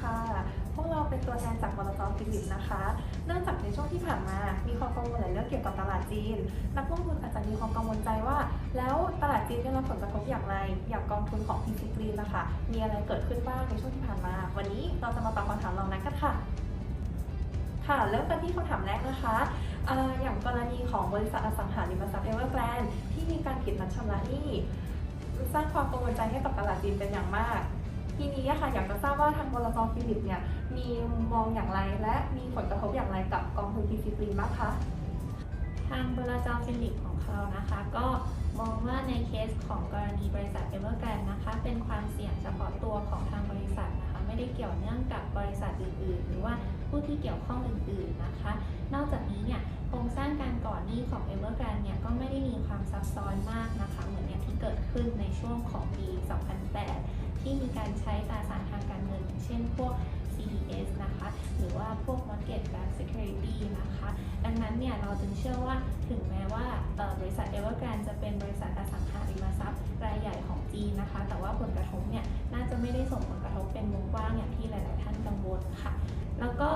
ค่ะ พวกเราเป็นตัวแทนจากบลจฟิลิปนะคะ เนื่องจากในช่วงที่ผ่านมา มีความกังวลหลายเรื่องเกี่ยวกับตลาดจีน นักลงทุนอาจจะมีความกังวลใจว่า แล้วตลาดจีนได้รับผลกระทบอย่างไร อย่างกองทุนของ PC Green นะคะ มีอะไรเกิดขึ้นบ้างในช่วงที่ผ่านมา วันนี้เราจะมาตอบคำถามเหล่านั้นกันค่ะ ค่ะเริ่มกันที่คำถามแรกนะคะเอ่ออย่างกรณีของบริษัทอสังหาริมทรัพย์เอเวอร์แกรนที่มีการผิดนัดชำระหนี้สร้างความกังวลใจให้กับตลาดจีนเป็นอย่างมาก ทีนี้ค่ะอยากจะทราบว่าทางบลจฟิลิปเนี่ยมีมุมมองอย่างไร และมีผลกระทบอย่างไรกับกองทุน PC Green บ้างคะทางบลจฟิลิปของเขานะคะ ก็มองว่าในเคสของกรณีบริษัทเอเวอร์แกรนนะคะ เป็นความเสี่ยงเฉพาะตัวของทางบริษัทนะคะ ไม่ได้เกี่ยวเนื่องกับบริษัทอื่น ๆ หรือว่าผู้ที่เกี่ยวข้องอื่น ๆ นะคะ นอกจากนี้เนี่ยโครงสร้างการก่อหนี้ของเอเวอร์แกรนเนี่ยก็ไม่ได้มีความซับซ้อนมากนะคะ เหมือนอย่างที่เกิดขึ้นในช่วงของปี 2008 ที่มีการใช้ตราสารทางการเงิน เช่นพวก CDS นะคะ หรือว่าพวก Mortgage Backed Security นะคะ ดังนั้นเนี่ยเราจึงเชื่อว่าถึงแม้ว่าบริษัท Evergrande จะเป็นบริษัทอสังหาริมทรัพย์รายใหญ่ของจีนนะคะ แต่ว่าผลกระทบเนี่ยน่าจะไม่ได้ส่งผลกระทบเป็นวงกว้างอย่างที่หลาย ๆ ท่านกังวลค่ะ แล้วก็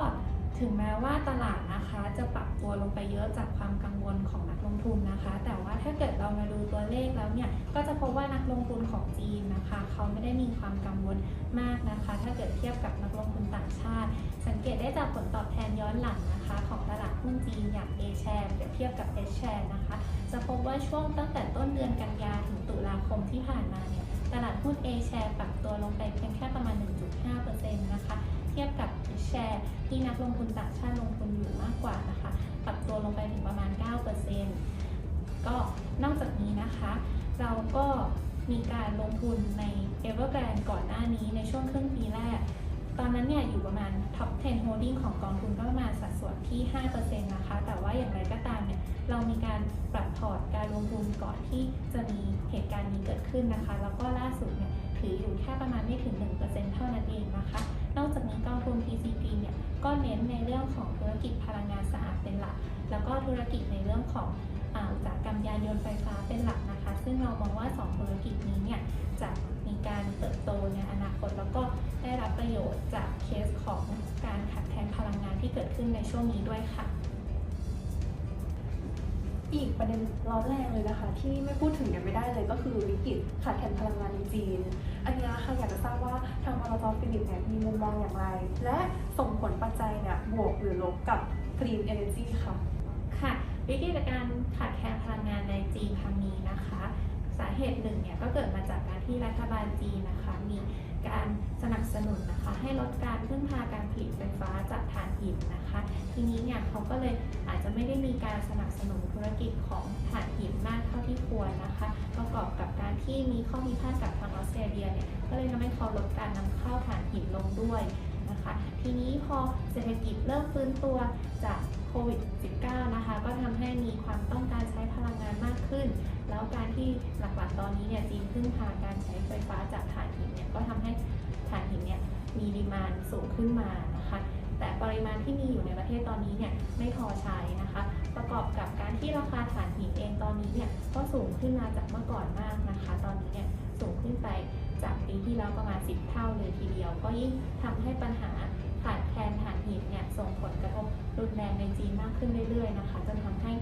ถึงแม้ว่าตลาดนะคะจะปรับตัวลงไปเยอะจากความกังวลของนักลงทุนนะคะ แต่ว่าถ้าเกิดเรามาดูตัวเลขแล้วเนี่ยก็จะพบว่านักลงทุนของจีนนะคะ เขาไม่ได้มีความกังวลมากนะคะ ถ้าเกิดเทียบกับนักลงทุนต่างชาติ สังเกตได้จากผลตอบแทนย้อนหลังนะคะ ของตลาดหุ้นจีนอย่าง A share เปรียบเทียบกับ S share นะคะ จะพบว่าช่วงตั้งแต่ต้นเดือนกันยาถึงตุลาคมที่ผ่านมาเนี่ยตลาดหุ้น A share ปรับตัวลงไป นักลงทุนต่างชาติลงทุนอยู่มากกว่านะคะปรับตัวลงไปถึงประมาณ 9%ก็นอกจากนี้นะคะ เราก็มีการลงทุนใน Evergrande ก่อนหน้านี้ในช่วงครึ่งปีแรก ตอนนั้นเนี่ยอยู่ประมาณ top 10 holding ของกองทุนก็ประมาณสัดส่วนที่ 5%นะคะ แต่ว่าอย่างไรก็ตามเนี่ยเรามีการปรับพอร์ตการลงทุนก่อนที่จะมีเหตุการณ์นี้เกิดขึ้นนะคะ แล้วก็ล่าสุดเนี่ยถืออยู่แค่ประมาณไม่ถึง 1%เท่านั้นเองนะคะ นอกจากนี้กองทุน PCP เนี่ยก็เน้นในเรื่องของธุรกิจพลังงานสะอาดเป็นหลัก แล้วก็ธุรกิจในเรื่องของอุตสาหกรรมยานยนต์ไฟฟ้าเป็นหลักนะคะ ซึ่งเรามองว่า 2 ธุรกิจนี้เนี่ยจะมีการเติบโตในอนาคต แล้วก็ได้รับประโยชน์จากเคสของการขาดแคลนพลังงานที่เกิดขึ้นในช่วงนี้ด้วยค่ะอีกประเด็นร้อนแรงเลยนะคะ ที่ไม่พูดถึงกันไม่ได้เลยก็คือวิกฤตขาดแคลนพลังงานในจีน อันนี้ค่ะอยากจะทราบว่าทางบลจฟิลิปเนี่ยมีมุมมองอย่างไร และส่งผลปัจจัยเนี่ยบวกหรือลบกับ Green Energy ค่ะ ค่ะวิกฤตการขาดแคลนพลังงานในจีนครั้งนี้นะคะ สาเหตุหนึ่งเนี่ยก็เกิดมาจากการที่รัฐบาลจีนนะคะ มีการสนับสนุนนะคะ ให้ลดการพึ่งพาการผลิตไฟฟ้าจากถ่านหินนะคะ ทีนี้เนี่ยเขาก็เลยอาจจะไม่ได้มีการสนับสนุนธุรกิจของถ่านหินมากเท่าที่ควรนะคะ ประกอบกับ ที่มีข้อพิพาทกับทางออสเตรเลียเนี่ยก็เลยทำให้เขาลดการนำเข้าถ่านหินลงด้วยนะคะทีนี้พอเศรษฐกิจเริ่มฟื้นตัวจากโควิด -19 นะคะก็ทำให้มีความต้องการใช้พลังงานมากขึ้น แล้วการที่หลักๆตอนนี้เนี่ยจีนพึ่งพาการใช้ไฟฟ้าจากถ่านหินเนี่ยก็ทำให้ถ่านหินเนี่ยมีดีมานสูงขึ้นมานะคะแต่ปริมาณที่มีอยู่ในประเทศตอนนี้เนี่ยไม่พอใช้ กอบกับการที่ราคาถ่านหินเองตอนนี้เนี่ยก็สูงขึ้นมาจากเมื่อก่อนมากนะคะ ตอนนี้เนี่ยสูงขึ้นไปจากปีที่แล้วประมาณ 10 เท่าเลยทีเดียว ก็ยิ่งทำให้ปัญหาขาดแคลนถ่านหินเนี่ยส่งผลกระทบรุนแรงในจีนมากขึ้นเรื่อยๆนะคะจนทำให้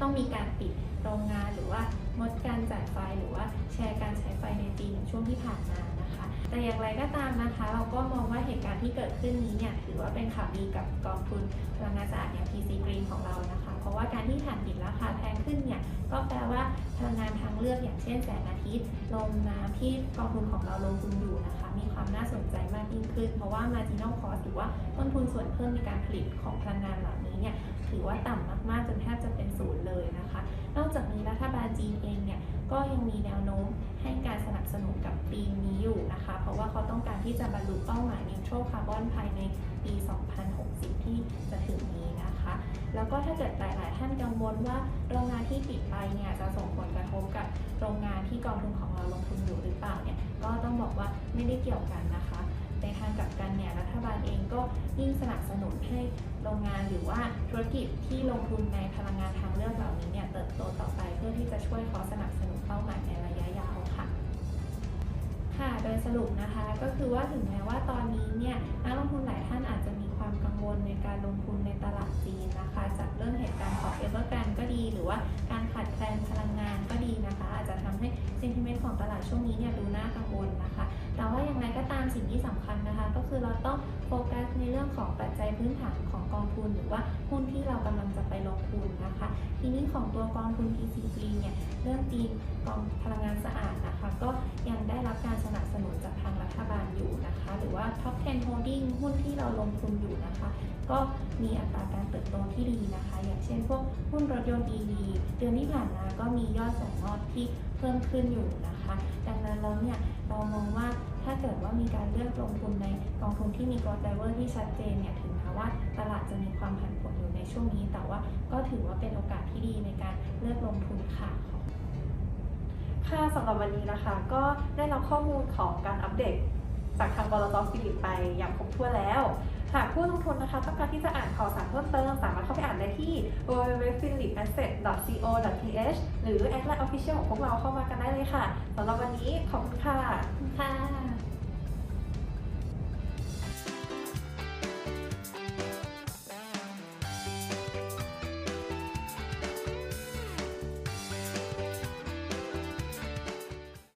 ต้องมีการปิดโรงงานหรือว่างดการจ่ายไฟหรือว่าแชร์การใช้ไฟในจีนในช่วงที่ผ่านมานะคะ แต่อย่างไรก็ตามนะคะ เราก็มองว่าเหตุการณ์ที่เกิดขึ้นนี้เนี่ยถือว่าเป็นข่าวดีกับกองทุนพลังงานสะอาดอย่าง PC Green ของเรานะคะ เพราะว่าการที่ถ่านหินราคาแพงขึ้นเนี่ยก็แปลว่าพลังงานทางเลือกอย่างเช่นแสงอาทิตย์ลมน้ำที่กองทุนของเราลงทุนอยู่นะคะ มีความน่าสนใจมากยิ่งขึ้น เพราะว่า marginal cost หรือว่าต้นทุนส่วนเพิ่มในการผลิตของพลังงานเหล่านี้เนี่ยถือว่าต่ำมากๆจนแทบจะเป็นศูนย์เลยนะคะ นอกจากนี้รัฐบาลจีนเองเนี่ยก็ยังมีแนวโน้มให้การสนับสนุนกับธีนี้อยู่นะคะ เพราะว่าเขาต้องการที่จะบรรลุเป้าหมาย neutral carbon ภายในปี 2060 ที่จะถึงนี้ นะคะ แล้วก็ถ้าเกิดหลาย ๆ ท่านกังวลว่าโรงงานที่ปิดไปเนี่ยจะส่งผลกระทบกับโรงงานที่กองทุนของเราลงทุนอยู่หรือเปล่าเนี่ยก็ต้องบอกว่าไม่ได้เกี่ยวกันนะคะ ในทางกลับกันเนี่ยรัฐบาลเองก็ยิ่งสนับสนุนให้โรงงานหรือว่าธุรกิจที่ลงทุนในพลังงานทางเลือกเหล่านี้เนี่ยเติบโตต่อไปเพื่อที่จะช่วยเขาสนับสนุนเป้าหมายในระยะยาวค่ะ ค่ะโดยสรุปนะคะก็คือว่าถึงแม้ว่าตอนนี้เนี่ยางไรก็ตามสิ่งที่สำคัญนะคะ ก็คือเราต้องโฟกัสในเรื่องของปัจจัยพื้นฐานของกองทุน หรือว่าหุ้นที่เรากำลังจะไปลงทุนนะคะ ทีนี้ของตัวกองทุน PCG เนี่ยเรื่องจีนกองพลังงานสะอาดนะคะ ก็ยังได้รับการสนับสนุนจากทางรัฐบาลอยู่นะคะ หรือว่า Top 10 Holding หุ้นที่เราลงทุนอยู่นะคะ ก็มีอัตราการเติบโตที่ดีนะคะ อย่างเช่นพวกหุ้นรถยนต์ EV เดือนที่ผ่านมาก็มียอดส่งมอบที่เพิ่มขึ้นอยู่นะคะ ดังนั้นแล้วเนี่ยเรามองว่า ถ้าเกิดว่ามีการเลือกลงทุนในกองทุนที่มี growth driver ที่ชัดเจนเนี่ยถึงแม้ว่าตลาดจะมีความผันผวนอยู่ในช่วงนี้ แต่ว่าก็ถือว่าเป็นโอกาสที่ดีในการเลือกลงทุนค่ะค่ะสำหรับวันนี้นะคะ ก็ได้รับข้อมูลของการอัปเดตจากทางบลจฟิลิปไปอย่างครบถ้วนแล้ว หากผู้ลงทุนนะคะต้องการที่จะอ่านข่าวสารเพิ่มเติม สามารถเข้าไปอ่านได้ที่ www.philipasset.co.th หรือแอดไลน์ออฟฟิเชียลของพวกเราเข้ามากันได้เลยค่ะสำหรับวันนี้ขอบคุณค่ะค่ะ